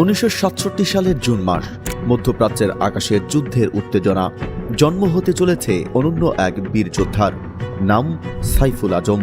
উনিশশো সাতষট্টি সালের জুন মাস, মধ্যপ্রাচ্যের আকাশে যুদ্ধের উত্তেজনা জন্ম হতে চলেছে অনন্য এক বীর যোদ্ধার নাম সাইফুল আজম।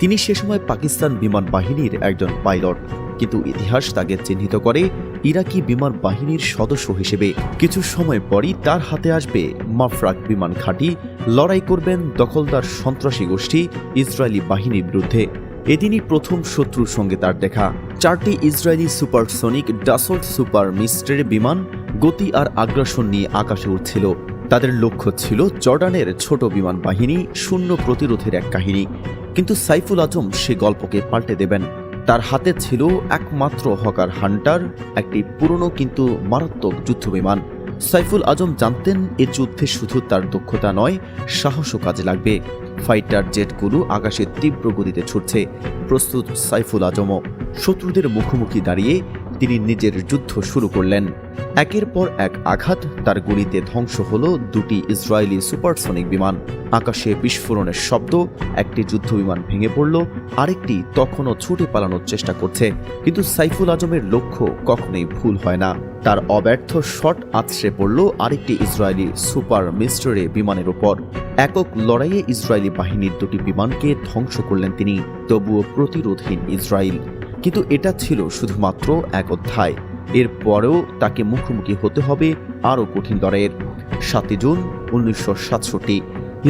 তিনি সে সময় পাকিস্তান বিমান বাহিনীর একজন পাইলট, কিন্তু ইতিহাস তাকে চিহ্নিত করে ইরাকি বিমান বাহিনীর সদস্য হিসেবে। কিছু সময় পরই তার হাতে আসবে মাফরাক বিমান ঘাঁটি। লড়াই করবেন দখলদার সন্ত্রাসী গোষ্ঠী ইসরায়েলি বাহিনীর বিরুদ্ধে। এদিনই প্রথম শত্রুর সঙ্গে তার দেখা। চারটি Israeli supersonic Dassault super Mystère বিমান গতি আর আগ্রাসন নিয়ে আকাশে উঠছিল তাদের লক্ষ্য ছিল জর্ডানের ছোট বিমান বাহিনী শূন্য প্রতিরোধের এক কাহিনী। কিন্তু সাইফুল আজম সে গল্পকে পাল্টে দেবেন। তার হাতে ছিল একমাত্র হকার হান্টার, একটি পুরনো কিন্তু মারাত্মক যুদ্ধবিমান সাইফুল আজম জানতেন, এ যুদ্ধে শুধু তার দক্ষতা নয়, সাহসও কাজে লাগবে। ফাইটার জেটগুলো আকাশে তীব্র গতিতে ছুটছে। প্রস্তুত সাইফুল আজমও শত্রুদের মুখোমুখি দাঁড়িয়ে তিনি নিজের যুদ্ধ শুরু করলেন। একের পর এক আঘাত তার গুলিতে ধ্বংস হল দুটি ইসরায়েলি সুপারসনিক বিমান। আকাশে বিস্ফোরণের শব্দ, একটি যুদ্ধবিমান ভেঙে পড়ল, আরেকটি তখনও ছুটে পালানোর চেষ্টা করছে। কিন্তু সাইফুল আজমের লক্ষ্য কখনোই ভুল হয় না। তার অব্যর্থ শট আছড়ে পড়ল আরেকটি ইসরায়েলি সুপার মিস্টারে বিমানের ওপর। একক লড়াইয়ে ইসরায়েলি বাহিনীর দুটি বিমানকে ধ্বংস করলেন তিনি, তবুও প্রতিরোধহীন ইসরায়েল। কিন্তু এটা ছিল শুধুমাত্র এক অধ্যায়। এরপরেও তাকে মুখোমুখি হতে হবে আরও কঠিন লড়াইয়ের সাতই জুন উনিশশো সাতষট্টি,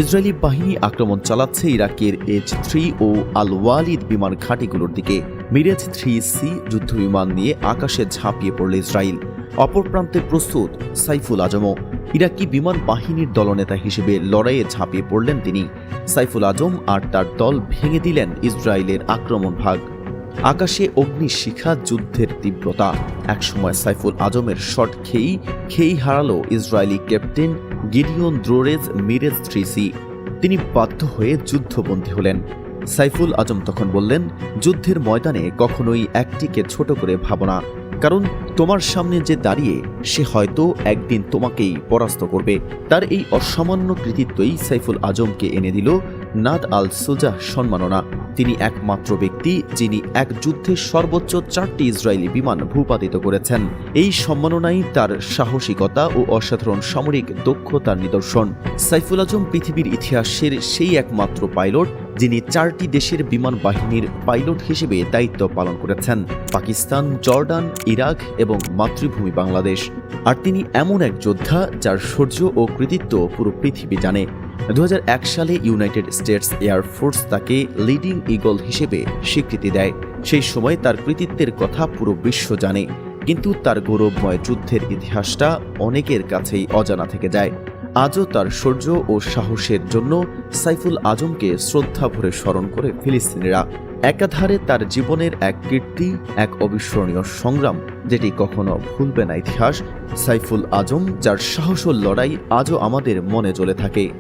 ইসরায়েলি বাহিনী আক্রমণ চালাচ্ছে ইরাকের এইচ থ্রি ও আল ওয়ালিদ বিমান ঘাঁটিগুলোর দিকে। মিরেজ থ্রি সি যুদ্ধবিমান নিয়ে আকাশে ঝাঁপিয়ে পড়ল ইসরায়েল। অপর প্রান্তে প্রস্তুত সাইফুল আজমও। ইরাকি বিমান বাহিনীর দলনেতা হিসেবে লড়াইয়ে ঝাঁপিয়ে পড়লেন তিনি। সাইফুল আজম আর তার দল ভেঙে দিলেন ইসরায়েলের আক্রমণ ভাগ। আকাশে অগ্নিশিখা যুদ্ধের তীব্রতা। একসময় সাইফুল আজমের শট খেয়েই খেয়েই হারালো ইসরায়েলি ক্যাপ্টেন গিডিয়ন দ্রোরেজ মিরেজ থ্রিসি। তিনি বাধ্য হয়ে যুদ্ধবন্দী হলেন। সাইফুল আজম তখন বললেন, যুদ্ধের ময়দানে কখনোই একটিকে ছোট করে ভাবনা কারণ তোমার সামনে যে দাঁড়িয়ে সে হয়তো একদিন তোমাকেই পরাস্ত করবে। তার এই অসামান্য কৃতিত্বই সাইফুল আজমকে এনে দিল নাদ আল সুজাহ সম্মাননা। তিনি একমাত্র ব্যক্তি যিনি এক যুদ্ধে সর্বোচ্চ চারটি ইসরায়েলি বিমান ভূপাতিত করেছেন। এই সম্মাননাই তার সাহসিকতা ও অসাধারণ সামরিক দক্ষতার নিদর্শন। সাইফুল আজম পৃথিবীর ইতিহাসের সেই একমাত্র পাইলট, যিনি চারটি দেশের বিমান বাহিনীর পাইলট হিসেবে দায়িত্ব পালন করেছেন। পাকিস্তান, জর্ডান, ইরাক এবং মাতৃভূমি বাংলাদেশ। আর তিনি এমন এক যোদ্ধা যার শৌর্য ও কৃতিত্ব পুরো পৃথিবী জানে। দু হাজার এক সালে ইউনাইটেড স্টেটস এয়ার ফোর্স তাকে লিডিং ইগল হিসেবে স্বীকৃতি দেয়। সেই সময় তার কৃতিত্বের কথা পুরো বিশ্ব জানে। কিন্তু তার গৌরবময় যুদ্ধের ইতিহাসটা অনেকের কাছেই অজানা থেকে যায়। আজও তার শৌর্য ও সাহসের জন্য সাইফুল আজমকে শ্রদ্ধা ভরে স্মরণ করে ফিলিস্তিনিরা। একাধারে তার জীবনের এক কীর্তি, এক অবিস্মরণীয় সংগ্রাম, যেটি কখনো ভুলবে না ইতিহাস, সাইফুল আজম, যার সাহস ও লড়াই আজও আমাদের মনে চলে থাকে।